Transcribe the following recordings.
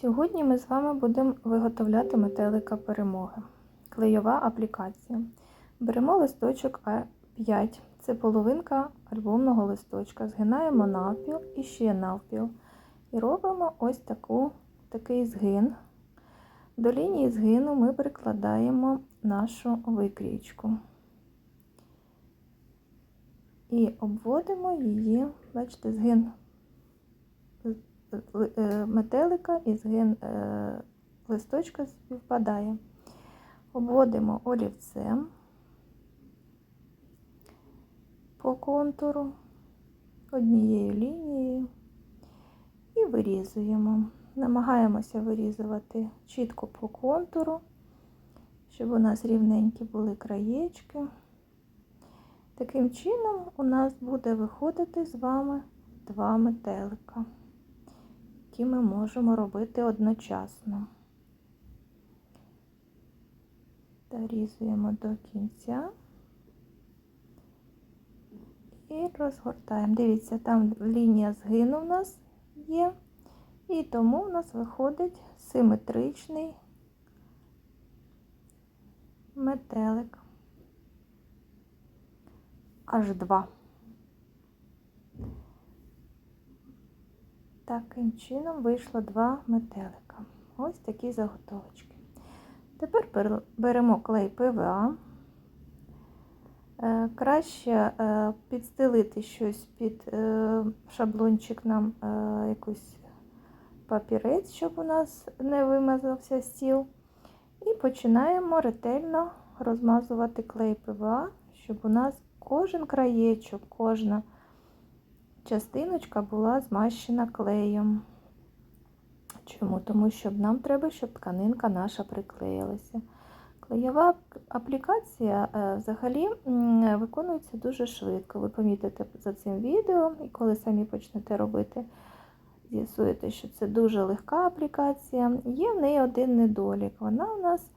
Сьогодні ми з вами будемо виготовляти метелика перемоги. Клейова аплікація. Беремо листочок А5, це половинка альбомного листочка. Згинаємо навпіл і ще навпіл. І робимо ось таку, такий згин. До лінії згину ми прикладаємо нашу викрійку. І обводимо її, бачите, згин метелика і згин е, листочка співпадає. Обводимо олівцем по контуру однією лінією і вирізуємо. Намагаємося вирізувати чітко по контуру, щоб у нас рівненькі були краєчки. Таким чином у нас буде виходити з вами два метелика, які ми можемо робити одночасно. Дорізуємо до кінця і розгортаємо. Дивіться, там лінія згину у нас є, і тому у нас виходить симетричний метелик. Аж два. Таким чином вийшло два метелика. Ось такі заготовочки. Тепер беремо клей ПВА. Е, краще е, підстелити щось під е, шаблончик нам якийсь папірець, щоб у нас не вимазався стіл. І починаємо ретельно розмазувати клей ПВА, щоб у нас кожен краєчок, кожна частиночка була змащена клеєм. Чому? Тому що нам треба, щоб тканинка наша приклеїлася. Клеєва аплікація взагалі виконується дуже швидко. Ви помітите за цим відео, і коли самі почнете робити, з'ясуєте, що це дуже легка аплікація. Є в неї один недолік. Вона у нас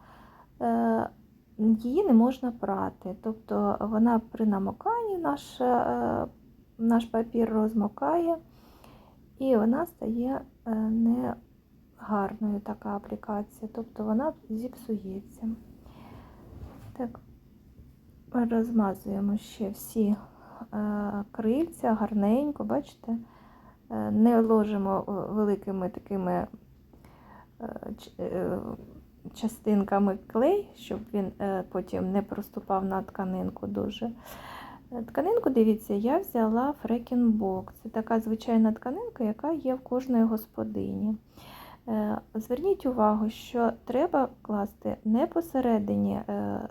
її не можна прати. Тобто вона при намоканні наш, наш папір розмокає, і вона стає не гарною така аплікація, тобто вона зіпсується. Так, розмазуємо ще всі крильця гарненько, бачите, не ложимо великими такими частинками клей, щоб він потім не проступав на тканинку дуже. Тканинку, дивіться, я взяла фрекінбок. Це така звичайна тканинка, яка є в кожної господині. Зверніть увагу, що треба класти не посередині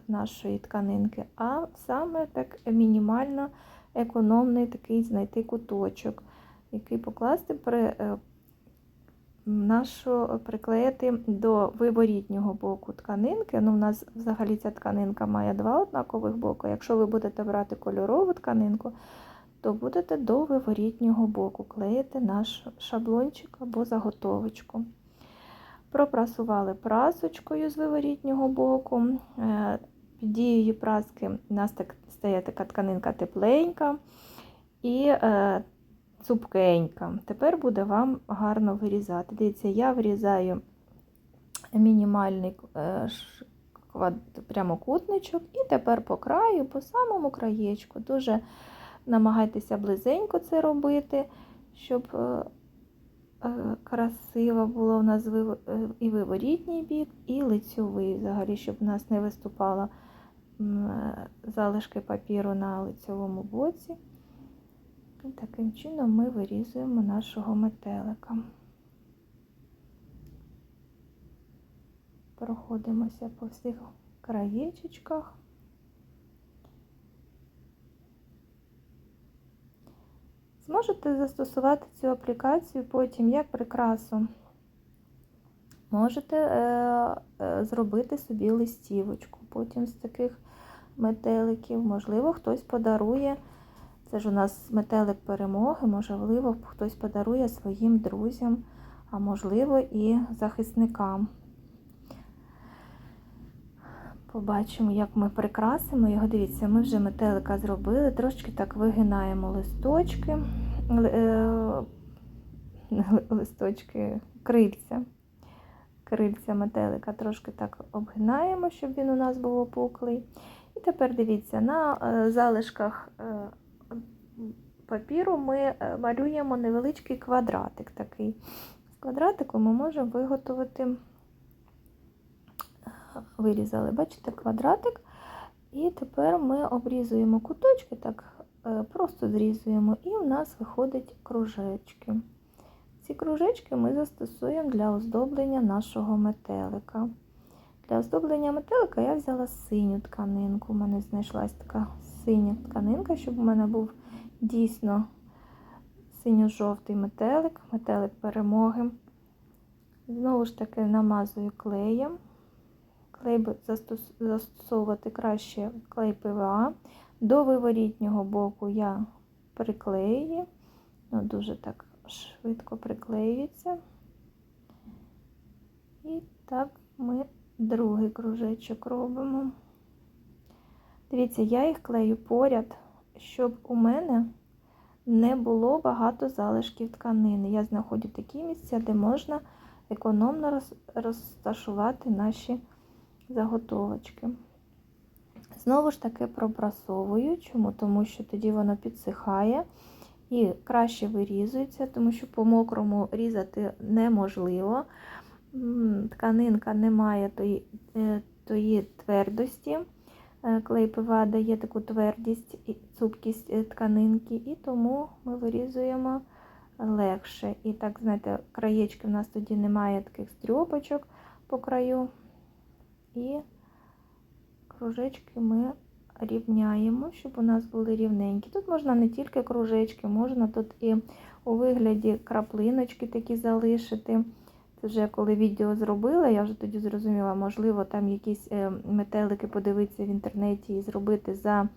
нашої тканинки, а саме так мінімально економний такий знайти куточок, який покласти при нашу приклеїти до виворітнього боку тканинки. Ну, У нас взагалі ця тканинка має два однакових боку. Якщо ви будете брати кольорову тканинку, то будете до виворітнього боку клеїти наш шаблончик або заготовочку. Пропрасували прасочкою з виворітнього боку. Під дією праски у нас так стає така тканинка тепленька і цупкенька. Тепер буде вам гарно вирізати. Дивіться, я вирізаю мінімальний прямокутничок, і тепер по краю, по самому краєчку. Дуже намагайтеся близенько це робити, щоб красиво було у нас і виворітній бік, і лицьовий, взагалі, щоб у нас не виступало залишки папіру на лицьовому боці. Таким чином ми вирізуємо нашого метелика. Проходимося по всіх краєчечках. Зможете застосувати цю аплікацію потім як прикрасу. Можете е, е, зробити собі листівочку, потім з таких метеликів. Можливо, хтось подарує. Це ж у нас метелик перемоги, можливо, хтось подарує своїм друзям, а можливо, і захисникам. Побачимо, як ми прикрасимо його. Дивіться, ми вже метелика зробили, трошки так вигинаємо листочки, листочки крильця. крильця метелика трошки так обгинаємо, щоб він у нас був опуклий. І тепер дивіться, на е, залишках е, папіру ми е, малюємо невеличкий квадратик такий. З квадратику ми можемо виготовити, вирізали, бачите, квадратик. І тепер ми обрізуємо куточки, так е, просто зрізуємо, і у нас виходять кружечки. Ці кружечки ми застосуємо для оздоблення нашого метелика. Для оздоблення метелика я взяла синю тканинку. У мене знайшлась така синя тканинка, щоб у мене був дійсно синьо-жовтий метелик, метелик перемоги. Знову ж таки намазую клеєм. Клей застосовувати краще клей ПВА. До виворітнього боку я приклею, ну, дуже так швидко приклеюється. І так ми другий кружечок робимо. Дивіться, я їх клею поряд, щоб у мене не було багато залишків тканини. Я знаходжу такі місця, де можна економно розташувати наші заготовочки. Знову ж таки пробрасовую. Чому? Тому що тоді воно підсихає і краще вирізується, тому що по мокрому різати неможливо. Тканинка не має тої, е, тої твердості. Е, Клей ПВА дає таку твердість і цупкість е, тканинки, і тому ми вирізуємо легше. І так, знаєте, краєчки в нас тоді немає таких стрьопочок по краю. І кружечки ми рівняємо, щоб у нас були рівненькі. Тут можна не тільки кружечки, можна тут і у вигляді краплиночки такі залишити. Це вже коли відео зробила, я вже тоді зрозуміла, можливо, там якісь е, метелики подивитися в інтернеті і зробити за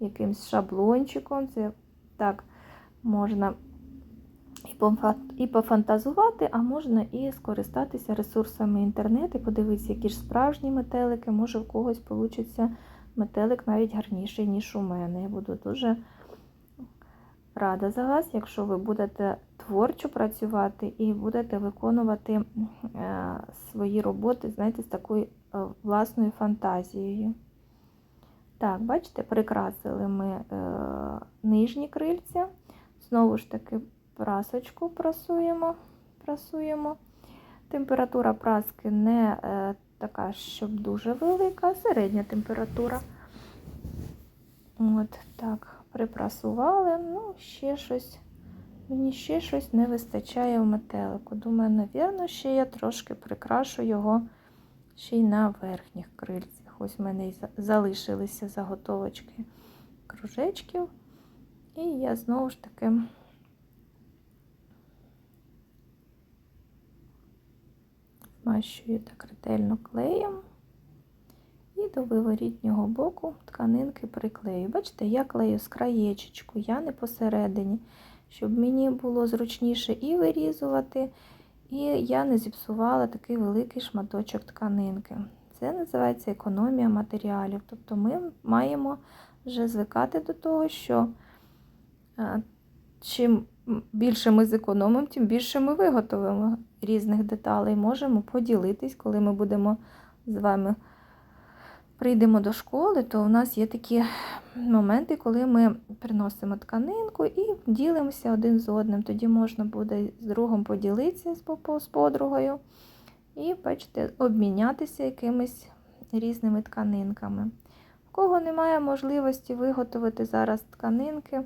якимсь шаблончиком. Це так можна і пофантазувати, а можна і скористатися ресурсами інтернету, і подивитися, які ж справжні метелики, може в когось вийде метелик навіть гарніший, ніж у мене. Я буду дуже рада за вас, якщо ви будете творчо працювати і будете виконувати е, свої роботи, знаєте, з такою е, власною фантазією. Так, бачите, прикрасили ми е, нижні крильця. Знову ж таки, прасочку прасуємо. прасуємо. Температура праски не така, щоб дуже велика, середня температура. От так, припрасували. Ну, ще щось. Мені ще щось не вистачає в метелику. Думаю, навірно, ще я трошки прикрашу його ще й на верхніх крильцях. Ось в мене і залишилися заготовочки кружечків. І я знову ж таки змащую так ретельно клеєм. І до виворітнього боку тканинки приклею. Бачите, я клею з краєчечку, я не посередині, щоб мені було зручніше і вирізувати, і я не зіпсувала такий великий шматочок тканинки. Це називається економія матеріалів. Тобто ми маємо вже звикати до того, що е, чим більше ми зекономимо, тим більше ми виготовимо різних деталей. Можемо поділитись, коли ми будемо з вами прийдемо до школи, то у нас є такі моменти, коли ми приносимо тканинку і ділимося один з одним. Тоді можна буде з другом поділитися з подругою і, бачите, обмінятися якимись різними тканинками. У кого немає можливості виготовити зараз тканинки,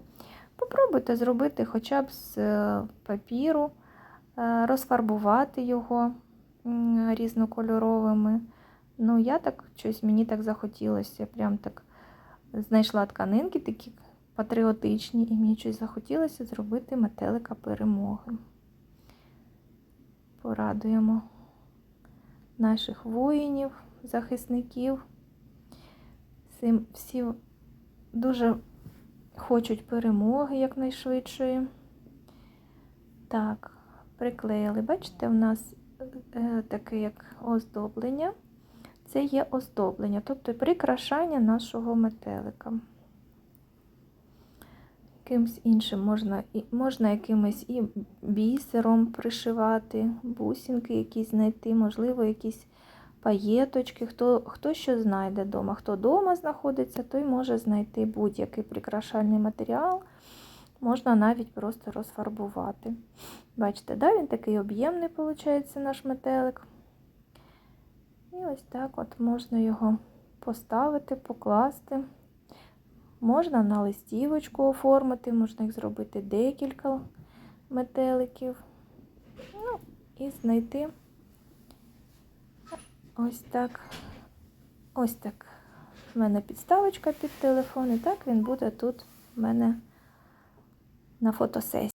попробуйте зробити хоча б з е, папіру, е, розфарбувати його різнокольоровими. Ну, я так щось мені так захотілося. Прям так знайшла тканинки такі патріотичні, і мені щось захотілося зробити метелика перемоги. Порадуємо наших воїнів, захисників. Всім- Всі дуже хочуть перемоги якнайшвидшої. Так, приклеїли. Бачите, у нас е, таке як оздоблення. Це є оздоблення, тобто прикрашання нашого метелика. якимсь іншим, можна, можна якимось і бісером пришивати, бусинки якісь знайти, можливо, якісь паєточки, хто, хто що знайде вдома. Хто вдома знаходиться, той може знайти будь-який прикрашальний матеріал. Можна навіть просто розфарбувати. Бачите, да, він такий об'ємний, виходить, наш метелик. І ось так от можна його поставити, покласти. Можна на листівочку оформити, можна їх зробити декілька метеликів. Ну, і знайти ось так. Ось так. В мене підставочка під телефон, і так він буде тут в мене на фотосесії.